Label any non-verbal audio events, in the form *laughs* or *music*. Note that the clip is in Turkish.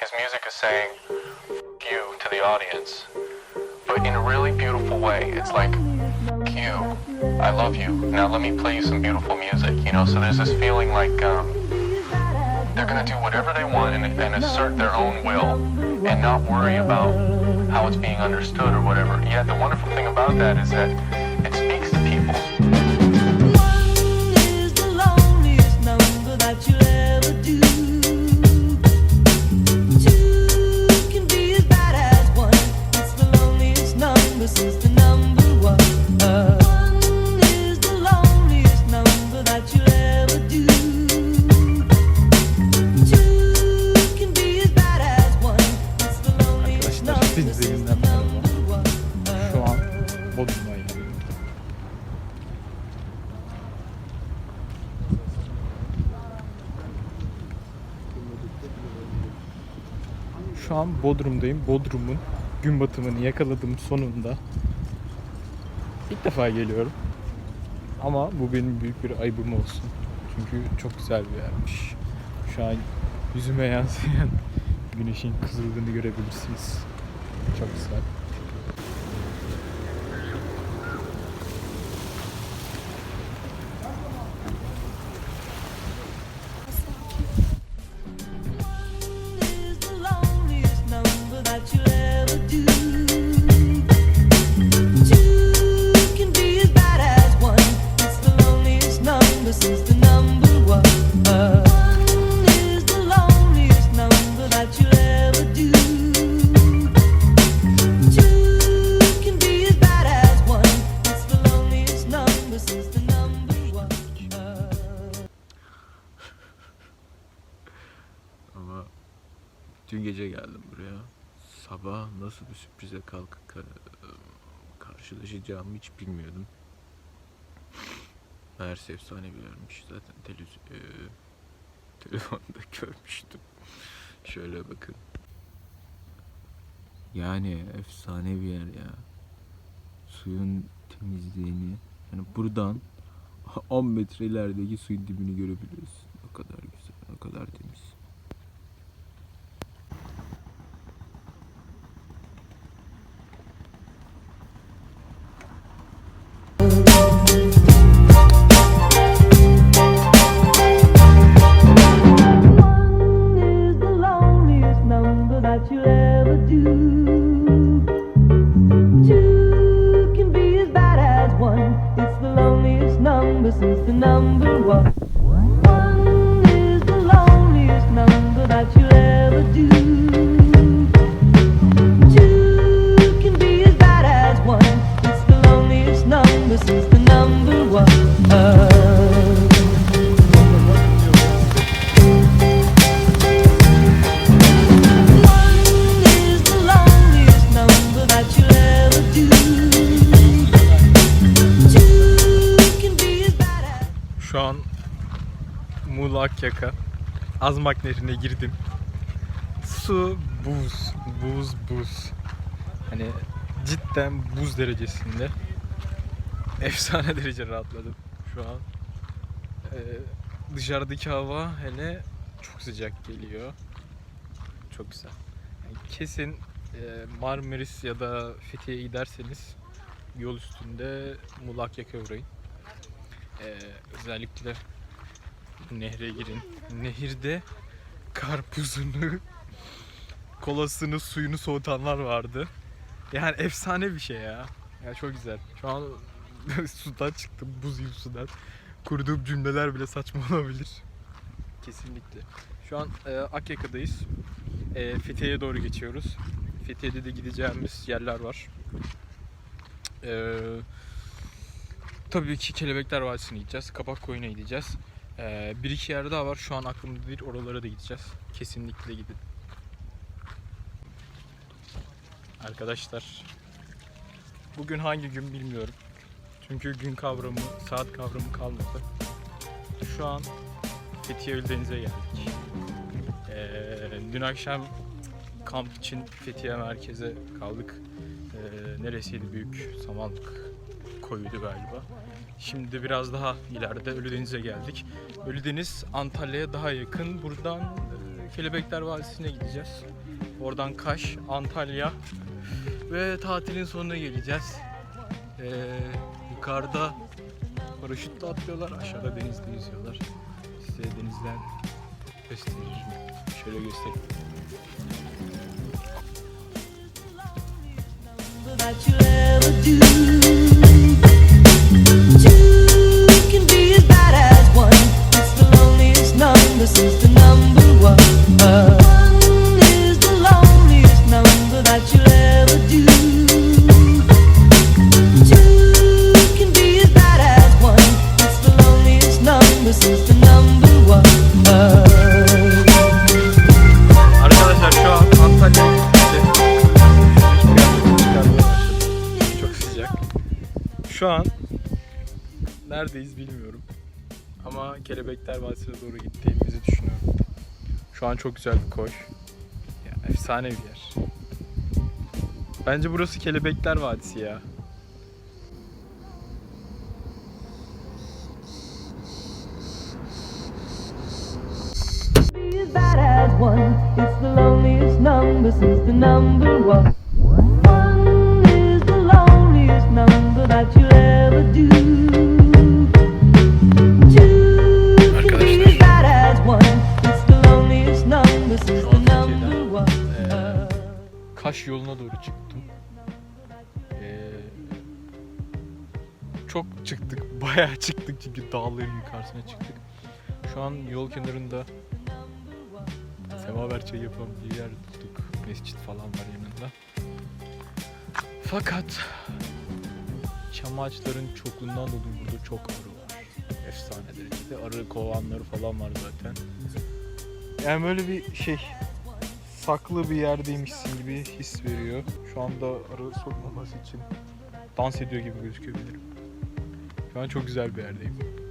his music is saying you to the audience, but in a really beautiful way. It's like you, I love you. Now let me play you some beautiful music. You know, so there's this feeling like um, they're gonna do whatever they want and, and assert their own will, and not worry about how it's being understood or whatever. Yet the wonderful thing about that is that Şu an Bodrum'dayım. Bodrum'un gün batımını yakaladım sonunda. İlk defa geliyorum. Ama bu benim büyük bir ayıbım olsun. Çünkü çok güzel bir yermiş. Şu an yüzüme yansıyan güneşin kızıldığını görebilirsiniz. Çok güzel. Dün gece geldim buraya. Sabah nasıl bir sürprize kalkıp ka- karşılaşacağımı hiç bilmiyordum. Meğerse efsane bir yermiş. Zaten televizyon, e, telefonda *laughs* görmüştüm. Şöyle bakın. Yani efsane bir yer ya. Suyun temizliğini yani buradan *laughs* 10 metre ilerideki suyun dibini görebiliyorsun. Number since the number one. One is the loneliest number that you'll Muğla Akyaka Azmak Nehri'ne girdim. Su buz, buz, buz. Hani cidden buz derecesinde. *laughs* Efsane derece rahatladım şu an. Ee, dışarıdaki hava hele çok sıcak geliyor. Çok güzel. Yani kesin e, Marmaris ya da Fethiye'ye giderseniz yol üstünde Muğla Akyaka'ya uğrayın. Ee, özellikle nehre girin. Nehirde karpuzunu, kolasını, suyunu soğutanlar vardı. Yani efsane bir şey ya. Ya çok güzel. Şu an *laughs* sudan çıktım, buz gibi sudan. Kurduğum cümleler bile saçma olabilir. Kesinlikle. Şu an e, Akyaka'dayız. E, Fethiye'ye doğru geçiyoruz. Fethiye'de de gideceğimiz yerler var. Eee Tabii ki Kelebekler Vadisi'ne gideceğiz. Kapak Koyun'a gideceğiz. Ee, bir iki yer daha var. Şu an aklımda değil. Oralara da gideceğiz. Kesinlikle gidin. Arkadaşlar. Bugün hangi gün bilmiyorum. Çünkü gün kavramı, saat kavramı kalmadı. Şu an Fethiye Ölüdeniz'e geldik. Ee, dün akşam kamp için Fethiye merkeze kaldık. Ee, neresiydi büyük samanlık koyuydu galiba. Şimdi biraz daha ileride Ölüdeniz'e geldik. Ölüdeniz Antalya'ya daha yakın. Buradan e, Kelebekler Vadisi'ne gideceğiz. Oradan Kaş, Antalya ve tatilin sonuna geleceğiz. Ee, yukarıda paraşütle atlıyorlar, aşağıda denizde yüzüyorlar. Size denizden gösteririm. Şöyle göstereyim. that you'll ever do. Şu an neredeyiz bilmiyorum. Ama Kelebekler Vadisi'ne doğru gittiğimizi düşünüyorum. Şu an çok güzel bir koş. Ya, efsane bir yer. Bence burası Kelebekler Vadisi ya. be as one. It's the loneliest number since the number. One Kaş yoluna doğru çıktım. Eee, çok çıktık, *laughs* bayağı çıktık çünkü dağların yukarısına çıktık. Şu an yol kenarında semaver çayı yapan bir yer bulduk. Mescit falan var yanında. Fakat çam ağaçların çokluğundan dolayı burada çok arı var. Efsane derecede. Arı kovanları falan var zaten. Yani böyle bir şey saklı bir yerdeymişsin gibi his veriyor. Şu anda arı sokmaması için dans ediyor gibi gözükebilirim. Şu an çok güzel bir yerdeyim.